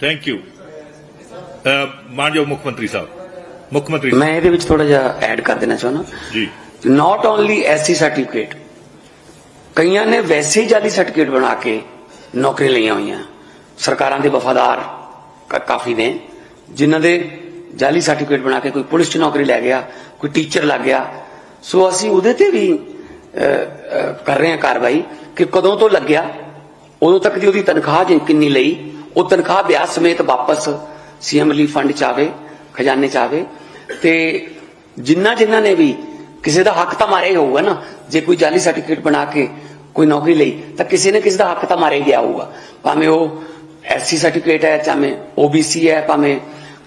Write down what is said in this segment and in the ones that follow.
Thank you ਮਾਨਯੋਗ ਮੁੱਖ ਮੰਤਰੀ ਸਾਹਿਬ। ਮੁੱਖ ਮੰਤਰੀ ਮੈਂ ਇਹਦੇ ਵਿੱਚ ਥੋੜਾ ਜਿਹਾ ਐਡ ਕਰ ਦੇਣਾ ਚਾਹੁੰਦਾ। ਜੀ। ਨਾਟ ਓਨਲੀ ਐਸਸੀ ਸਰਟੀਫਿਕੇਟ ਕਈਆਂ ਨੇ ਵੈਸੇ ਹੀ ਜਾਲੀ ਸਰਟੀਫਿਕੇਟ ਬਣਾ ਕੇ ਨੌਕਰੀ ਲਈਆਂ ਹੋਈਆਂ। ਸਰਕਾਰਾਂ ਦੇ ਵਫਾਦਾਰ ਕਾਫੀ ਨੇ ਜਿਨ੍ਹਾਂ ਦੇ ਜਾਲੀ ਸਰਟੀਫਿਕੇਟ ਬਣਾ ਕੇ ਕੋਈ ਪੁਲਿਸ 'ਚ ਨੌਕਰੀ ਲੈ ਗਿਆ ਕੋਈ ਟੀਚਰ ਲੱਗ ਗਿਆ। ਸੋ ਅਸੀਂ ਉਹਦੇ ਤੇ ਵੀ ਕਰ ਰਹੇ ਹਾਂ ਕਾਰਵਾਈ ਕਿ ਕਦੋਂ ਤੋਂ ਲੱਗਿਆ ਉਦੋਂ ਤੱਕ ਦੀ ਉਹਦੀ ਤਨਖਾਹ ਜੇ ਕਿੰਨੀ ਲਈ ਉਹ ਤਨਖਾਹ ਵਿਆਹ ਸਮੇਤ ਵਾਪਸ ਸੀਐਮ ਰਿਲੀਫ ਫੰਡ ਚ ਆਵੇ, ਖਜ਼ਾਨੇ ਚ ਆਵੇ, ਤੇ ਜਿੰਨਾ ਜਿਨ੍ਹਾਂ ਨੇ ਵੀ ਕਿਸੇ ਦਾ ਹੱਕ ਤਾਂ ਮਾਰਿਆ ਹੋਊਗਾ ਨਾ, ਜੇ ਕੋਈ ਜਾਲੀ ਸਰਟੀਫਿਕੇਟ ਬਣਾ ਕੇ ਕੋਈ ਨੌਕਰੀ ਲਈ, ਤਾਂ ਕਿਸੇ ਨੇ ਕਿਸੇ ਦਾ ਹੱਕ ਤਾਂ ਮਾਰਿਆ ਹੀ ਗਿਆ ਹੋਊਗਾ। ਭਾਵੇਂ ਉਹ ਐਸਸੀ ਸਰਟੀਫਿਕੇਟ ਹੈ ਚਾਹੇ ਓਬੀਸੀ ਹੈ, ਭਾਵੇਂ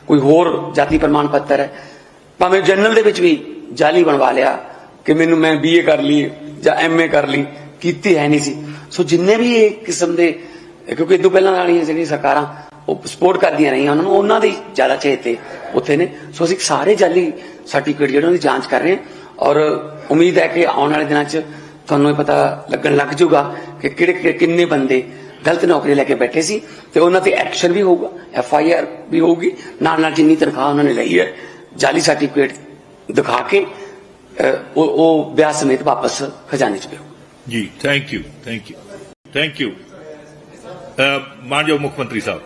ਕੋਈ ਹੋਰ ਜਾਤੀ ਪ੍ਰਮਾਣ ਪੱਤਰ ਹੈ, ਭਾਵੇਂ ਜਨਰਲ ਦੇ ਵਿੱਚ ਵੀ ਜਾਲੀ ਬਣਵਾ ਲਿਆ ਕਿ ਮੈਨੂੰ ਮੈਂ ਬੀਏ ਕਰ ਲਈ ਜਾਂ ਐਮਏ ਕਰ ਲਈ, ਕੀਤੀ ਹੈ ਨਹੀਂ ਸੀ। ਸੋ ਜਿੰਨੇ ਵੀ ਇਹ ਕਿਸਮ ਦੇ ਕਿਉਂਕਿ ਇਦੋਂ ਪਹਿਲਾਂ ਵਾਲੀਆਂ ਜਿਹੜੀਆਂ ਸਰਕਾਰਾਂ ਉਹ ਸਪੋਰਟ ਕਰਦੀਆਂ ਰਹੀਆਂ, ਉਹਨਾਂ ਨੂੰ ਉਹਨਾਂ ਦੇ ਜ਼ਿਆਦਾ ਚੇਤੇ ਉੱਥੇ ਨੇ। ਸੋ ਅਸੀਂ ਸਾਰੇ ਜਾਲੀ ਸਰਟੀਫਿਕੇਟ ਜਿਹੜੇ ਉਹਨਾਂ ਦੀ ਜਾਂਚ ਕਰ ਰਹੇ ਹਾਂ ਔਰ ਉਮੀਦ ਹੈ ਕਿ ਆਉਣ ਵਾਲੇ ਦਿਨਾਂ 'ਚ ਤੁਹਾਨੂੰ ਇਹ ਪਤਾ ਲੱਗਣ ਲੱਗ ਜਾਊਗਾ ਕਿ ਕਿਹੜੇ ਕਿੰਨੇ ਬੰਦੇ ਗਲਤ ਨੌਕਰੀ ਲੈ ਕੇ ਬੈਠੇ ਸੀ ਤੇ ਉਹਨਾਂ ਤੇ ਐਕਸ਼ਨ ਵੀ ਹੋਊਗਾ ਐਫ ਆਈ ਆਰ ਵੀ ਹੋਊਗੀ। ਨਾਲ ਨਾਲ ਜਿੰਨੀ ਤਨਖਾਹ ਉਹਨਾਂ ਨੇ ਲਈ ਹੈ, ਜਾਲੀ ਸਰਟੀਫਿਕੇਟ ਦਿਖਾ ਕੇ ਉਹ ਉਹ ਵਿਆਹ ਸਮੇਤ ਵਾਪਸ ਖਜ਼ਾਨੇ 'ਚ ਪਿਓ ਜੀ thank you thank you thank you ਮਾਨਯੋਗ ਮੁੱਖ ਮੰਤਰੀ ਸਾਹਿਬ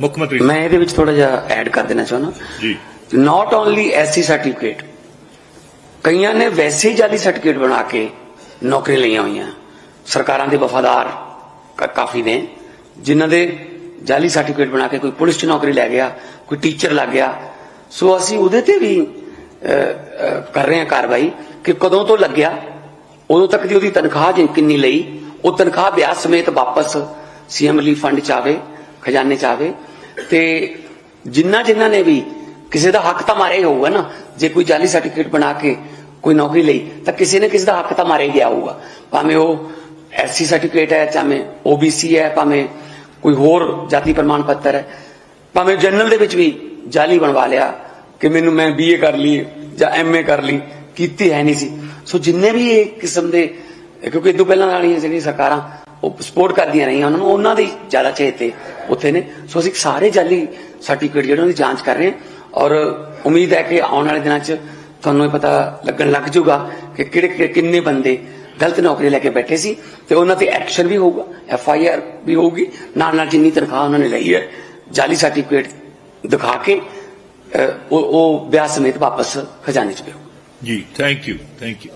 ਮੁੱਖ ਮੰਤਰੀ ਮੈਂ ਇਹਦੇ ਵਿੱਚ ਥੋੜਾ ਜਿਹਾ ਐਡ ਕਰ ਦੇਣਾ ਚਾਹੁੰਦਾ। ਜੀ। ਨਾਟ ਓਨਲੀ ਐਸਸੀ ਸਰਟੀਫਿਕੇਟ ਕਈਆਂ ਨੇ ਵੈਸੇ ਹੀ ਜਾਲੀ ਸਰਟੀਫਿਕੇਟ ਬਣਾ ਕੇ ਨੌਕਰੀ ਲਈਆਂ ਹੋਈਆਂ। ਸਰਕਾਰਾਂ ਦੇ ਵਫਾਦਾਰ ਕਾਫੀ ਨੇ ਜਿਨ੍ਹਾਂ ਦੇ ਜਾਲੀ ਸਰਟੀਫਿਕੇਟ ਬਣਾ ਕੇ ਕੋਈ ਪੁਲਿਸ 'ਚ ਨੌਕਰੀ ਲੈ ਗਿਆ ਕੋਈ ਟੀਚਰ ਲੱਗ ਗਿਆ। ਸੋ ਅਸੀਂ ਉਹਦੇ ਤੇ ਵੀ ਕਰ ਰਹੇ ਹਾਂ ਕਾਰਵਾਈ ਕਿ ਕਦੋਂ ਤੋਂ ਲੱਗਿਆ ਉਦੋਂ ਤੱਕ ਦੀ ਉਹਦੀ ਤਨਖਾਹ ਜੇ ਕਿੰਨੀ ਲਈ ਉਹ ਤਨਖਾਹ ਵਿਆਹ ਸਮੇਤ ਵਾਪਸ ਸੀਐਮ ਰਿਲੀਫ ਫੰਡ ਚ ਆਵੇ, ਖਜ਼ਾਨੇ ਚ ਆਵੇ, ਤੇ ਜਿੰਨਾ ਜਿਨ੍ਹਾਂ ਨੇ ਵੀ ਕਿਸੇ ਦਾ ਹੱਕ ਤਾਂ ਮਾਰਿਆ ਹੋਊਗਾ ਨਾ। ਜੇ ਕੋਈ ਜਾਲੀ ਸਰਟੀਫਿਕੇਟ ਬਣਾ ਕੇ ਕੋਈ ਨੌਕਰੀ ਲਈ, ਤਾਂ ਕਿਸੇ ਨੇ ਕਿਸੇ ਦਾ ਹੱਕ ਤਾਂ ਮਾਰਿਆ ਗਿਆ ਹੋਊਗਾ। ਭਾਵੇਂ ਉਹ ਐਸਸੀ ਸਰਟੀਫਿਕੇਟ ਹੈ ਚਾਹੇ ਓਬੀਸੀ ਹੈ, ਭਾਵੇਂ ਕੋਈ ਹੋਰ ਜਾਤੀ ਪ੍ਰਮਾਣ ਪੱਤਰ ਹੈ, ਭਾਵੇਂ ਜਨਰਲ ਦੇ ਵਿੱਚ ਵੀ ਜਾਲੀ ਬਣਵਾ ਲਿਆ ਕਿ ਮੈਨੂੰ ਮੈਂ ਬੀਏ ਕਰ ਲਈ ਜਾਂ ਐਮਏ ਕਰ ਲਈ, ਕੀਤੀ ਹੈ ਨਹੀਂ ਸੀ। ਸੋ ਜਿੰਨੇ ਵੀ ਇਹ ਕਿਸਮ ਦੇ, ਕਿਉਂਕਿ ਇਦੋਂ ਪਹਿਲਾਂ ਵਾਲੀਆਂ ਜਿਹੜੀਆਂ ਸਰਕਾਰਾਂ ਉਹ ਸਪੋਰਟ ਕਰਦੀਆਂ ਰਹੀਆਂ, ਉਹਨਾਂ ਨੂੰ ਉਹਨਾਂ ਦੇ ਜ਼ਿਆਦਾ ਚੇਤੇ ਉੱਥੇ ਨੇ। ਸੋ ਅਸੀਂ ਸਾਰੇ ਜਾਲੀ ਸਰਟੀਫਿਕੇਟ ਜਿਹੜੇ ਉਹਨਾਂ ਦੀ ਜਾਂਚ ਕਰ ਰਹੇ ਹਾਂ ਔਰ ਉਮੀਦ ਹੈ ਕਿ ਆਉਣ ਵਾਲੇ ਦਿਨਾਂ 'ਚ ਤੁਹਾਨੂੰ ਇਹ ਪਤਾ ਲੱਗਣ ਲੱਗ ਜਾਊਗਾ ਕਿ ਕਿਹੜੇ ਕਿਹੜੇ ਕਿੰਨੇ ਬੰਦੇ ਗਲਤ ਨੌਕਰੀ ਲੈ ਕੇ ਬੈਠੇ ਸੀ ਤੇ ਉਹਨਾਂ ਤੇ ਐਕਸ਼ਨ ਵੀ ਹੋਊਗਾ ਐਫ ਆਈ ਆਰ ਵੀ ਹੋਊਗੀ। ਨਾਲ ਨਾਲ ਜਿੰਨੀ ਤਨਖਾਹ ਉਹਨਾਂ ਨੇ ਲਈ ਹੈ, ਜਾਲੀ ਸਰਟੀਫਿਕੇਟ ਦਿਖਾ ਕੇ ਉਹ ਉਹ ਵਿਆਹ ਸਮੇਤ ਵਾਪਸ ਖਜ਼ਾਨੇ 'ਚ ਪਿਓ ਜੀ ਥੈਂਕ ਯੂ ਥੈਂਕ ਯੂ